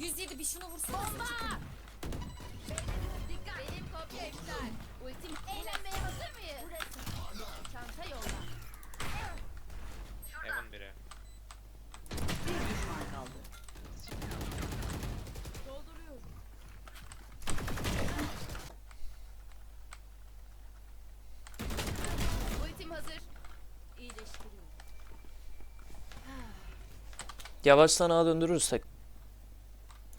koyayım. 107 bir şunu vursana. Dikkat. Benim kopya iptal. Ultim eğlenmeye hazır mıyız? Çanta yolla. Evan biri. Bir düşman kaldı. Dolduruyorum. Ultim hazır. İyileştiriyorum. Yavaştan ağa döndürürüz tek.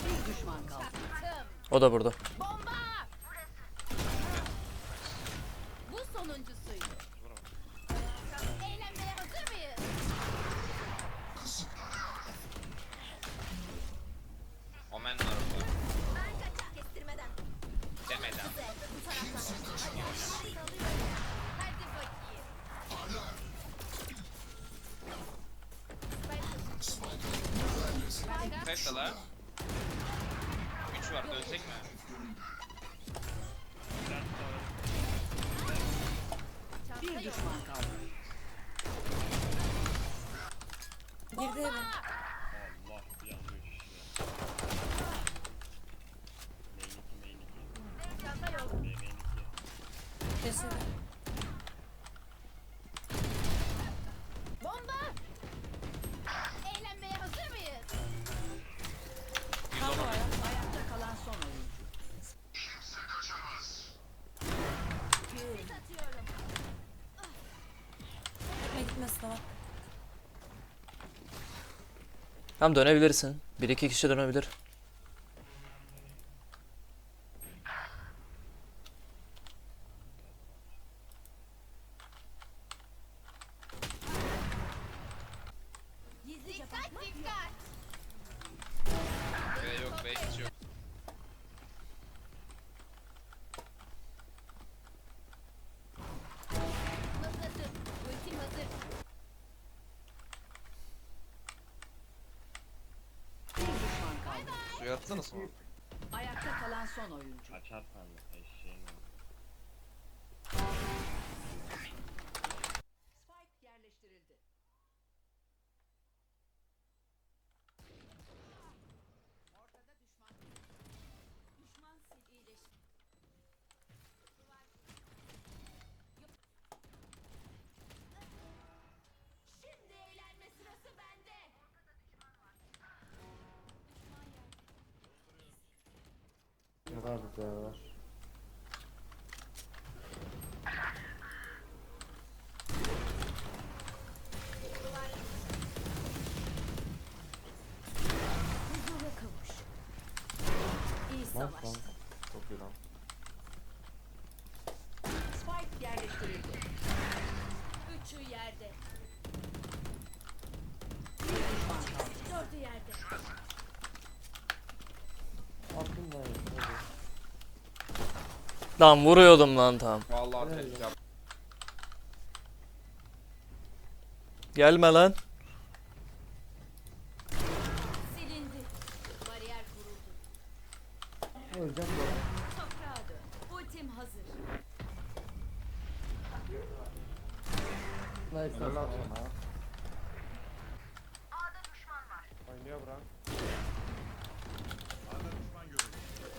Bir düşman kaldı. Tım. O da burada. Bomba! Bu sonuncusuydu. 3 var dönsek mi? Bir düşman kaldı. Girdi eve. Tamam dönebilirsin. Bir iki kişi dönebilir. Dikkat dikkat. Yok yok. Kaldı. Suya atsana sonra. Ayakta kalan son oyuncu. Açar eşeğin. Huzura kavuş. İyi savaş. Spike Lan vuruyordum lan tam. Vallahi tek yap. Gelme lan. Silindi. Bariyer kuruldu. Toprağa dön. Ultim hazır.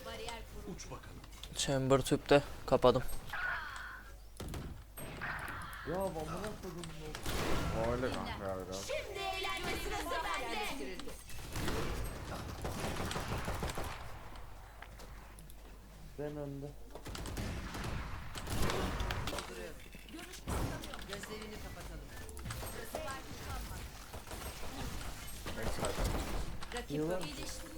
Bariyer kuruldu. Chamber tüpte. Kapadım. Şimdi eğlenme sırası bende. Yerleştirildi. Dolduruyorum. Gözlerini kapatalım. Rakip İyileştiriyorum.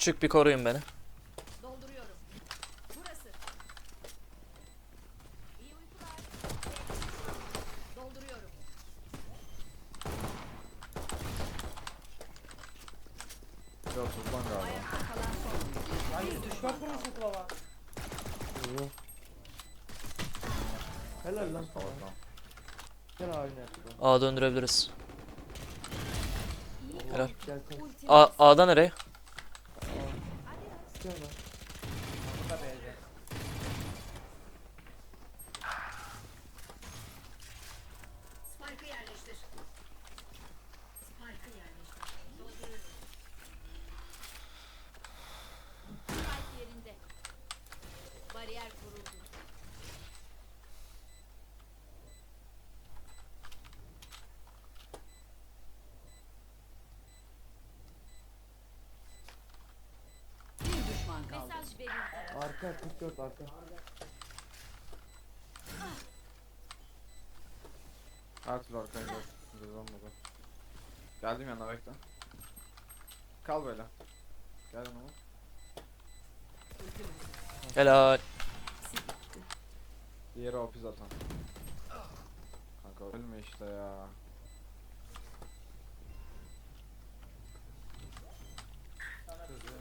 Küçük bir koruyun beni. Bir düşman kaldı. Helal lan sana. Gel abine. A döndürebiliriz. Helal. A A'da nereye? Gel lan. Spike'ı Arka 44 arka. Her türlü arkaya gel. Güzel olmadı. Geldim yanına bekle. Kal böyle. Gel yanıma. Helal. Diğeri OP zaten. Kanka ölme işte ya.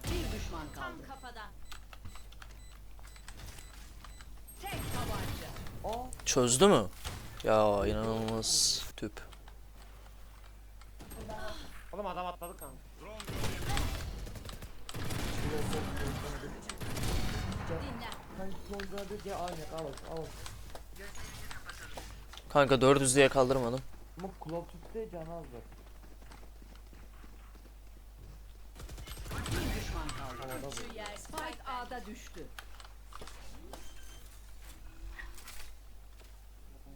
Bir düşman Tam kaldı. kafadan. Tek Çözdü mü? Ya inanılmaz tüp. Oğlum adam atladı kanka. Kanka Londra'da diye aynı al al. Kanka 400 diye kaldırmadım. Ama Club Tüp'te canı az bak. Bir düşman kaldı. Havada bu. Spike A'da düştü.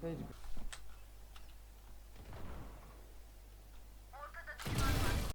페이지